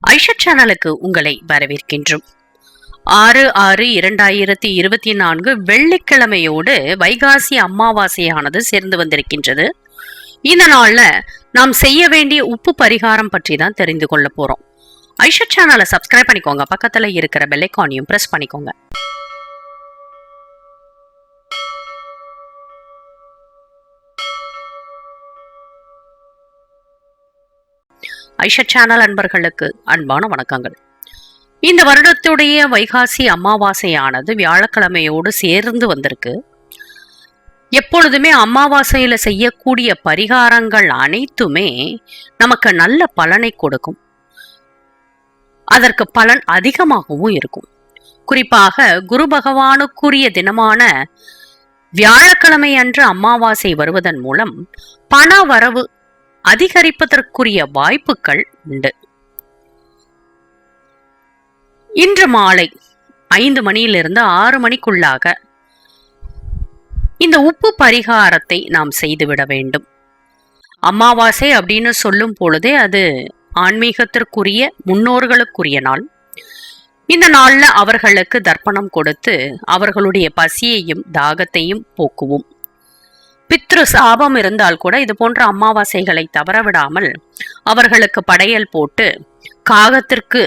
ஐஷா சேனலுக்கு உங்களை வரவேற்கின்றோம். ஆறு ஆறு இரண்டாயிரத்தி இருபத்தி நான்கு வெள்ளிக்கிழமையோடு வைகாசி அமாவாசையானது சேர்ந்து வந்திருக்கின்றது. இந்த நாள்ல நாம் செய்ய வேண்டிய உப்பு பரிகாரம் பற்றி தான் தெரிந்து கொள்ள போறோம். ஐஷா சேனலை சப்ஸ்கிரைப் பண்ணிக்கோங்க. பக்கத்துல இருக்கிற பெல்லைக்கானையும் ப்ரெஸ் பண்ணிக்கோங்க. ஐஷா சேனல் அன்பர்களுக்கு அன்பான வணக்கங்கள். இந்த வருடத்துடைய வைகாசி அமாவாசையானது வியாழக்கிழமையோடு சேர்ந்து வந்திருக்கு. எப்பொழுதுமே அமாவாசையில செய்யக்கூடிய பரிகாரங்கள் அனைத்துமே நமக்கு நல்ல பலனை கொடுக்கும். அதற்கு பலன் அதிகமாகவும் இருக்கும். குறிப்பாக குரு பகவானுக்குரிய தினமான வியாழக்கிழமை அன்று அமாவாசை வருவதன் மூலம் பண வரவு அதிகரிப்பதற்குரிய வாய்ப்புகள் உண்டு. இன்று மாலை ஐந்து மணியிலிருந்து ஆறு மணிக்குள்ளாக இந்த உப்பு பரிகாரத்தை நாம் செய்துவிட வேண்டும். அமாவாசை அப்படின்னு சொல்லும் பொழுதே அது ஆன்மீகத்திற்குரிய முன்னோர்களுக்குரிய நாள். இந்த நாளில் அவர்களுக்கு தர்ப்பணம் கொடுத்து அவர்களுடைய பசியையும் தாகத்தையும் போக்குவோம். பித்ரு சாபம் இருந்தால் கூட இது போன்ற அமாவாசைகளை தவறவிடாமல் அவர்களுக்கு படையல் போட்டு காகத்திற்கு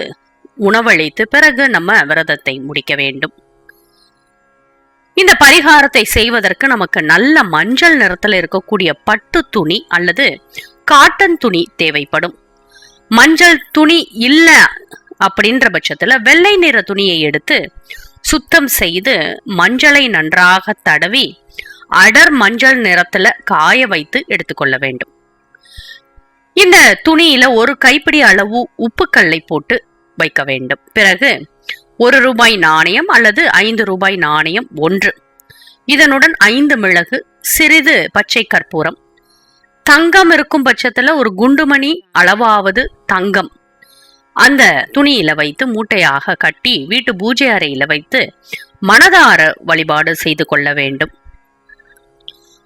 உணவளித்து பிறகு நம்ம விரதத்தை முடிக்க வேண்டும். இந்த பரிகாரத்தை செய்வதற்கு நமக்கு நல்ல மஞ்சள் நிறத்தில் இருக்கக்கூடிய பட்டு துணி அல்லது காட்டன் துணி தேவைப்படும். மஞ்சள் துணி இல்ல அப்படின்ற பட்சத்துல வெள்ளை நிற துணியை எடுத்து சுத்தம் செய்து மஞ்சளை நன்றாக தடவி அடர் மஞ்சள் நிறத்துல காய வைத்து எடுத்துக்கொள்ள வேண்டும். இந்த துணியில ஒரு கைப்பிடி அளவு உப்புக்கல்லை போட்டு வைக்க வேண்டும். பிறகு ஒரு ரூபாய் நாணயம் அல்லது ஐந்து ரூபாய் நாணயம் ஒன்று. இதனுடன் ஐந்து மிளகு சிறிது பச்சை கற்பூரம். தங்கம் இருக்கும் பட்சத்துல ஒரு குண்டுமணி அளவாவது தங்கம். அந்த துணியில வைத்து மூட்டையாக கட்டி வீட்டு பூஜை அறையில வைத்து மனதார வழிபாடு செய்து கொள்ள வேண்டும்.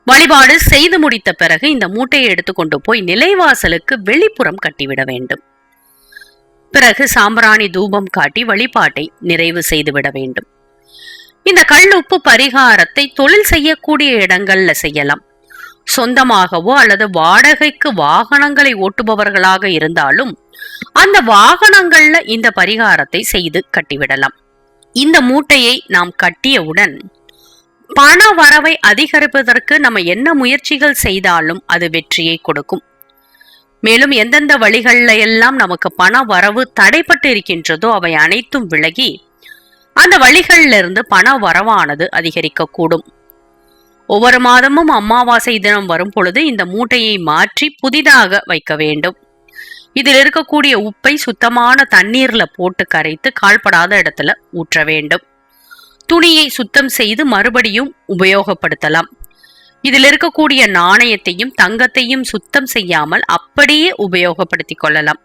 வழிபாடு செய்து முடித்த பிறகு இந்த மூட்டையை எடுத்துக்கொண்டு போய் நிலைவாசலுக்கு வெளிப்புறம் கட்டிவிட வேண்டும். பிறகு சாம்பிராணி தூபம் காட்டி வழிபாட்டை நிறைவு செய்துவிட வேண்டும். இந்த கல் உப்பு பரிகாரத்தை தொழில் செய்யக்கூடிய இடங்கள்ல செய்யலாம். சொந்தமாகவோ அல்லது வாடகைக்கு வாகனங்களை ஓட்டுபவர்களாக இருந்தாலும் அந்த வாகனங்கள்ல இந்த பரிகாரத்தை செய்து கட்டிவிடலாம். இந்த மூட்டையை நாம் கட்டியவுடன் பண வரவை அதிகரிப்பதற்கு நம்ம என்ன முயற்சிகள் செய்தாலும் அது வெற்றியை கொடுக்கும். மேலும் எந்தெந்த வழிகள்ல எல்லாம் நமக்கு பண வரவு தடைப்பட்டு இருக்கின்றதோ அவை அனைத்தும் விலகி அந்த வழிகளிலிருந்து பண வரவானது அதிகரிக்கக்கூடும். ஒவ்வொரு மாதமும் அமாவாசை தினம் வரும் பொழுது இந்த மூட்டையை மாற்றி புதிதாக வைக்க வேண்டும். இதில் இருக்கக்கூடிய உப்பை சுத்தமான தண்ணீர்ல போட்டு கரைத்து கால்படாத இடத்துல ஊற்ற வேண்டும். துணியை சுத்தம் செய்து மறுபடியும் உபயோகப்படுத்தலாம். இதில் இருக்கக்கூடிய நாணயத்தையும் தங்கத்தையும் சுத்தம் செய்யாமல் அப்படியே உபயோகப்படுத்திக் கொள்ளலாம்.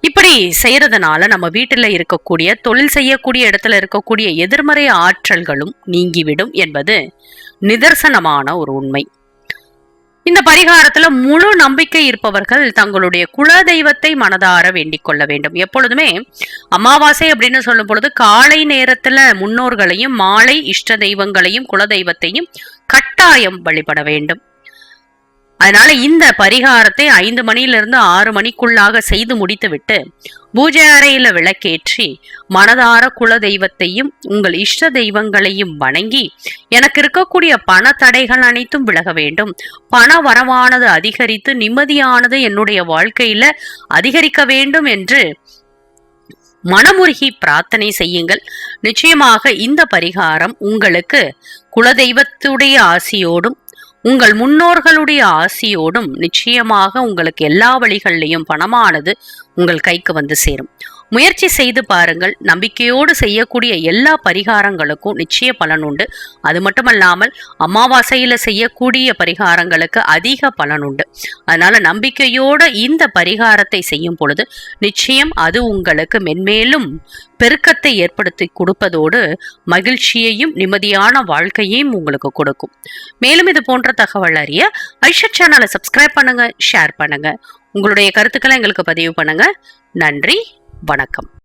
இப்படி செய்யறதுனால நம்ம வீட்டில் இருக்கக்கூடிய தொழில் செய்யக்கூடிய இடத்துல இருக்கக்கூடிய எதிர்மறை ஆற்றல்களும் நீங்கிவிடும் என்பது நிதர்சனமான ஒரு உண்மை. இந்த பரிகாரத்துல முழு நம்பிக்கை இருப்பவர்கள் தங்களுடைய குல தெய்வத்தை மனதார வேண்டிக் கொள்ள வேண்டும். எப்பொழுதுமே அமாவாசை அப்படின்னு சொல்லும் பொழுது காலை நேரத்துல முன்னோர்களையும் மாலை இஷ்ட தெய்வங்களையும் குல தெய்வத்தையும் கட்டாயம் வழிபட வேண்டும். அதனால இந்த பரிகாரத்தை ஐந்து மணியிலிருந்து ஆறு மணிக்குள்ளாக செய்து முடித்துவிட்டு பூஜை அறையில விளக்கேற்றி மனதார குல தெய்வத்தையும் உங்கள் இஷ்ட தெய்வங்களையும் வணங்கி எனக்கு இருக்கக்கூடிய பண தடைகள் அனைத்தும் விலக வேண்டும். பண வரவானது அதிகரித்து நிம்மதியானது என்னுடைய வாழ்க்கையில அதிகரிக்க வேண்டும் என்று மனமுருகி பிரார்த்தனை செய்யுங்கள். நிச்சயமாக இந்த பரிகாரம் உங்களுக்கு குலதெய்வத்துடைய ஆசியோடும் உங்கள் முன்னோர்களுடைய ஆசியோடும் நிச்சயமாக உங்களுக்கு எல்லா வழிகள்லையும் பணமானது உங்கள் கைக்கு வந்து சேரும். முயற்சி செய்து பாருங்கள். நம்பிக்கையோடு செய்யக்கூடிய எல்லா பரிகாரங்களுக்கும் நிச்சய பலன் உண்டு. அது மட்டுமல்லாமல் அமாவாசையில் செய்யக்கூடிய பரிகாரங்களுக்கு அதிக பலன் உண்டு. அதனால நம்பிக்கையோடு இந்த பரிகாரத்தை செய்யும் பொழுது நிச்சயம் அது உங்களுக்கு மென்மேலும் பெருக்கத்தை ஏற்படுத்தி கொடுப்பதோடு மகிழ்ச்சியையும் நிம்மதியான வாழ்க்கையையும் உங்களுக்கு கொடுக்கும். மேலும் இது போன்ற தகவல் அறிய ஐஷா சேனலை சப்ஸ்கிரைப் பண்ணுங்க ஷேர் பண்ணுங்க. உங்களுடைய கருத்துக்களை எங்களுக்கு பதிவு பண்ணுங்க. நன்றி. வணக்கம்